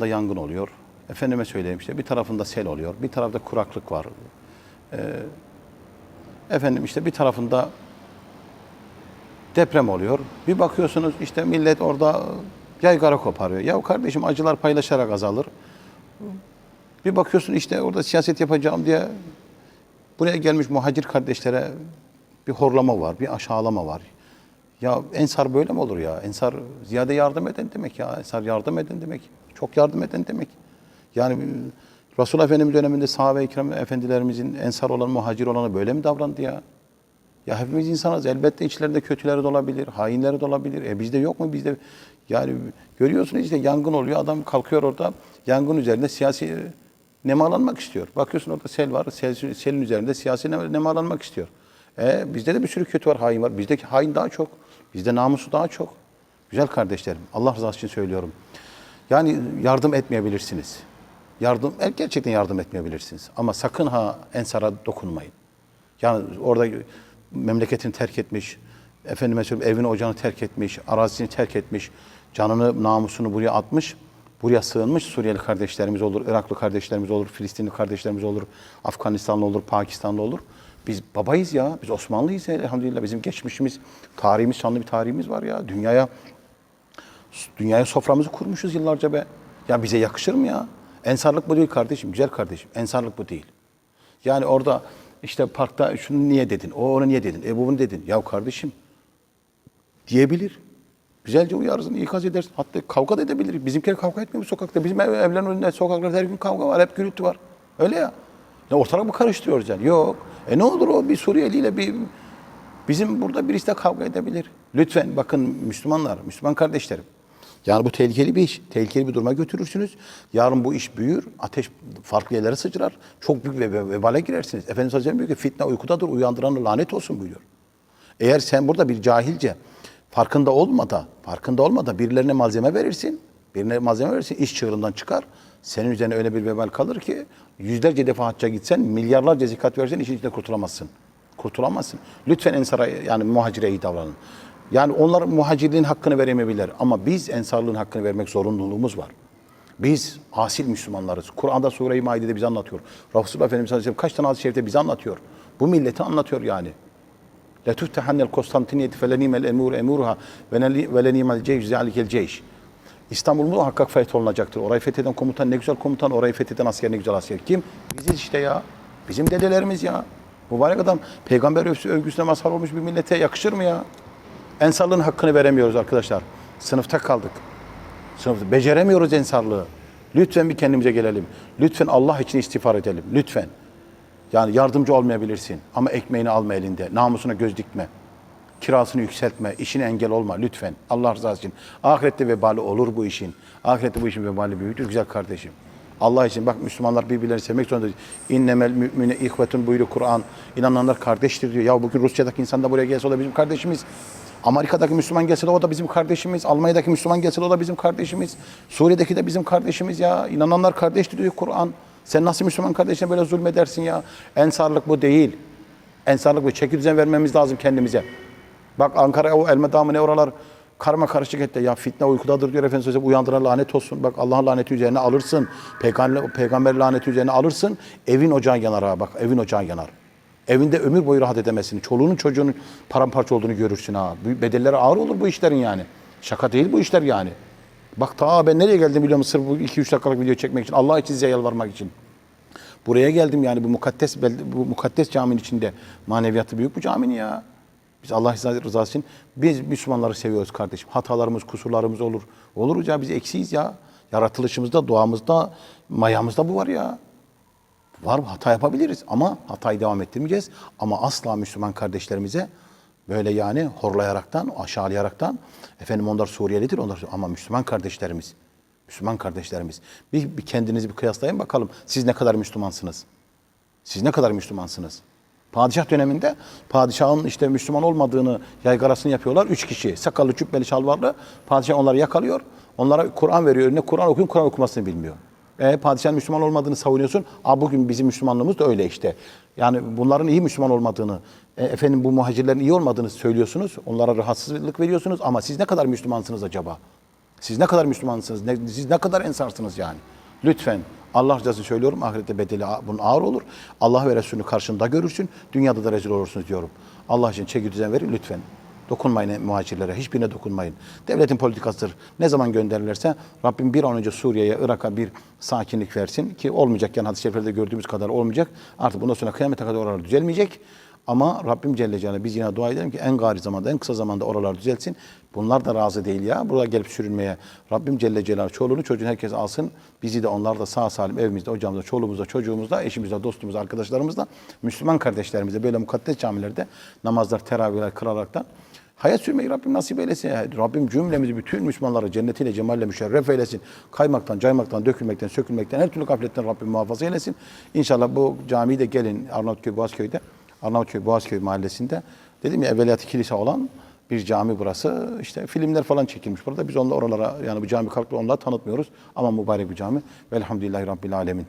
da yangın oluyor. Efendime söyleyeyim işte bir tarafında sel oluyor. Bir tarafta kuraklık var. Ee, efendim işte bir tarafında deprem oluyor. Bir bakıyorsunuz işte millet orada yaygara koparıyor. Ya kardeşim acılar paylaşarak azalır. Bir bakıyorsun işte orada siyaset yapacağım diye buraya gelmiş muhacir kardeşlere bir horlama var, bir aşağılama var. Ya Ensar böyle mi olur ya? Ensar ziyade yardım eden demek ya. Ensar yardım eden demek. Çok yardım eden demek. Yani e, Resul Efendimiz döneminde sahabe-i kiram efendilerimizin ensar olan, muhacir olanı böyle mi davrandı ya? Ya hepimiz insanız. Elbette içlerinde kötüleri de olabilir, hainleri de olabilir. E bizde yok mu? Bizde yani görüyorsunuz işte yangın oluyor. Adam kalkıyor orada yangın üzerinde siyasi e, nemalanmak istiyor. Bakıyorsun orada sel var. Sel, selin üzerinde siyasi nem- nemalanmak istiyor. E bizde de bir sürü kötü var, hain var. Bizdeki hain daha çok. Bizde namusu daha çok. Güzel kardeşlerim. Allah rızası için söylüyorum. Yani yardım etmeyebilirsiniz. Yardım, e, gerçekten yardım etmeyebilirsiniz. Ama sakın ha ensara dokunmayın. Yani orada memleketini terk etmiş, efendime söyleyeyim evini ocağını terk etmiş, arazisini terk etmiş, canını, namusunu buraya atmış, buraya sığınmış Suriyeli kardeşlerimiz olur, Iraklı kardeşlerimiz olur, Filistinli kardeşlerimiz olur, Afganistanlı olur, Pakistanlı olur. Biz babayız ya, biz Osmanlıyız ya, elhamdülillah. Bizim geçmişimiz, tarihimiz, şanlı bir tarihimiz var ya. Dünyaya Dünyaya soframızı kurmuşuz yıllarca be. Ya bize yakışır mı ya? Ensarlık bu değil kardeşim, güzel kardeşim. Ensarlık bu değil. Yani orada işte parkta şunu niye dedin, o onu niye dedin, e bu bunu dedin. Ya kardeşim diyebilir. Güzelce uyarırsın, ikaz edersin. Hatta kavga da edebilir. Bizimkiler kavga etmiyor bu sokakta. Bizim ev, evlerin önünde, sokaklarda her gün kavga var, hep gürültü var. Öyle ya. Ya ortalık mı karıştırıyoruz yani? Yok. E ne olur o bir Suriyeliyle bir bizim burada birisi de kavga edebilir. Lütfen bakın Müslümanlar, Müslüman kardeşlerim. Yani bu tehlikeli bir iş. Tehlikeli bir duruma götürürsünüz. Yarın bu iş büyür. Ateş farklı yerlere sıçrar. Çok büyük ve ve- vebale girersiniz. Efendimiz Aleyhisselam diyor ki fitne uykudadır. Uyandıran lanet olsun buyuruyor. Eğer sen burada bir cahilce farkında olmada, farkında olmada birilerine malzeme verirsin. Birine malzeme verirsin, iş çığırından çıkar. Senin üzerine öyle bir vebal kalır ki yüzlerce defa hacca gitsen, milyarlarca zekat versen işin içinde kurtulamazsın. Kurtulamazsın. Lütfen ensara yani muhacire iyi davranın. Yani onlar muhacirliğin hakkını veremeyebilirler ama biz ensarlığın hakkını vermek zorunluluğumuz var. Biz asil Müslümanlarız. Kur'an'da Sure-i Maide'de bize anlatıyor. Resulullah Efendimiz Aleyhisselam kaç tane hadis-i şerifte bize anlatıyor. Bu milleti anlatıyor yani. لَتُفْتَحَنَّ الْكُسْتَنْتِنِيَةِ فَلَنِيمَ الْاَمُورُ اَمُورُهَا وَلَنِيمَ الْجَيْشِ زَعَلِكَ الْجَيْشِ İstanbul muhakkak fetholunacaktır. Orayı fetheden komutan ne güzel komutan, orayı fetheden asker ne güzel asker. Kim? Biziz işte ya. Bizim dedelerimiz ya. Mübarek adam peygamber övgüsü- övgüsüne mazhar olmuş bir millete yakışır mı ya? Ensarlığın hakkını veremiyoruz arkadaşlar. Sınıfta kaldık. Sınıfta beceremiyoruz ensarlığı. Lütfen bir kendimize gelelim. Lütfen Allah için istiğfar edelim. Lütfen. Yani yardımcı olmayabilirsin ama ekmeğini alma elinde. Namusuna göz dikme. Kirasını yükseltme. işine engel olma lütfen. Allah rızası için. Ahirette vebali olur bu işin. Ahirette bu işin vebali büyüktür güzel kardeşim. Allah için bak Müslümanlar birbirlerini sevmek zorunda. İnnemel mümine ihvetun buyuruyor Kur'an. İnananlar kardeştir diyor. Ya bugün Rusya'daki insan da buraya gelse o da bizim kardeşimiz. Amerika'daki Müslüman gelse de o da bizim kardeşimiz. Almanya'daki Müslüman gelse de o da bizim kardeşimiz. Suriye'deki de bizim kardeşimiz ya. İnananlar kardeştir diyor Kur'an. Sen nasıl Müslüman kardeşine böyle zulmedersin ya? Ensarlık bu değil. Ensarlık bu. Çeki düzen vermemiz lazım kendimize. Bak Ankara o Elma Dağı mı ne oralar karma karışık etti. Ya fitne uykudadır diyor Efendimiz Aleyhisselam. Uyandıran lanet olsun. Bak Allah'ın laneti üzerine alırsın. Peygamber, peygamber laneti üzerine alırsın. Evin ocağın yanar ha bak. Evin ocağın yanar. Evinde ömür boyu rahat edemezsin. Çoluğunun çocuğunun paramparça olduğunu görürsün ha. Bedelleri ağır olur bu işlerin yani. Şaka değil bu işler yani. Bak ta ben nereye geldim biliyor musun? Sırf bu 2-3 dakikalık video çekmek için. Allah için size yalvarmak için. Buraya geldim yani bu mukaddes bu mukaddes caminin içinde maneviyatı büyük bu caminin ya. Biz Allah rızası için biz Müslümanları seviyoruz kardeşim. Hatalarımız, kusurlarımız olur. Olur ya biz eksiyiz ya. Yaratılışımızda, doğamızda, mayamızda bu var ya. Var hata yapabiliriz ama hatayı devam ettirmeyeceğiz. Ama asla Müslüman kardeşlerimize böyle yani horlayaraktan, aşağılayaraktan efendim onlar Suriyelidir onlar ama Müslüman kardeşlerimiz Müslüman kardeşlerimiz. Bir, bir kendinizi bir kıyaslayın bakalım. Siz ne kadar Müslümansınız? Siz ne kadar Müslümansınız? Padişah döneminde padişahın işte Müslüman olmadığını yaygarasını yapıyorlar. Üç kişi sakallı cübbeli şalvarlı. Padişah onları yakalıyor. Onlara Kur'an veriyor. Ne Kur'an okuyun Kur'an okumasını bilmiyor. E, padişahın Müslüman olmadığını savunuyorsun. Aa, bugün bizim Müslümanlığımız da öyle işte. Yani bunların iyi Müslüman olmadığını, e, efendim bu muhacirlerin iyi olmadığını söylüyorsunuz. Onlara rahatsızlık veriyorsunuz ama siz ne kadar Müslümansınız acaba? Siz ne kadar Müslümansınız, ne, siz ne kadar ensarsınız yani. Lütfen Allah rızası söylüyorum ahirette bedeli a- bunun ağır olur. Allah ve Resulünü karşında görürsün, dünyada da rezil olursunuz diyorum. Allah için çeki düzen verin lütfen. Dokunmayın muhacirlere, hiçbirine dokunmayın. Devletin politikasıdır. Ne zaman gönderirlerse Rabbim bir an önce Suriye'ye, Irak'a bir sakinlik versin ki olmayacak yani hadis-i şeriflerde gördüğümüz kadar olmayacak. Artık bundan sonra kıyamete kadar oralar düzelmeyecek. Ama Rabbim Celle Celaluhu biz yine dua edelim ki en gari zamanda, en kısa zamanda oralar düzelsin. Bunlar da razı değil ya. Buraya gelip sürünmeye. Rabbim Celle Celaluhu çoluğunu çocuğunu herkes alsın. Bizi de onlar da sağ salim evimizde, ocağımızda, çoluğumuzda, çocuğumuzda, eşimizde, dostumuzda, arkadaşlarımızda, Müslüman kardeşlerimizde böyle mukaddes camilerde namazlar, teravihler kılaraktan Hayat sürmeyi Rabbim nasip eylesin. Rabbim cümlemizi bütün Müslümanları cennetiyle, cemalle müşerref eylesin. Kaymaktan, caymaktan, dökülmekten, sökülmekten, her türlü gafletten Rabbim muhafaza eylesin. İnşallah bu camiyi de gelin Arnavutköy Boğazköy'de, Arnavutköy Boğazköy mahallesinde dedim ya evveliyatı kilise olan bir cami burası. İşte filmler falan çekilmiş burada. Biz onunla oralara yani bu cami kalktı onları tanıtmıyoruz. Ama mübarek bir cami. Velhamdülillahi Rabbil Alemin.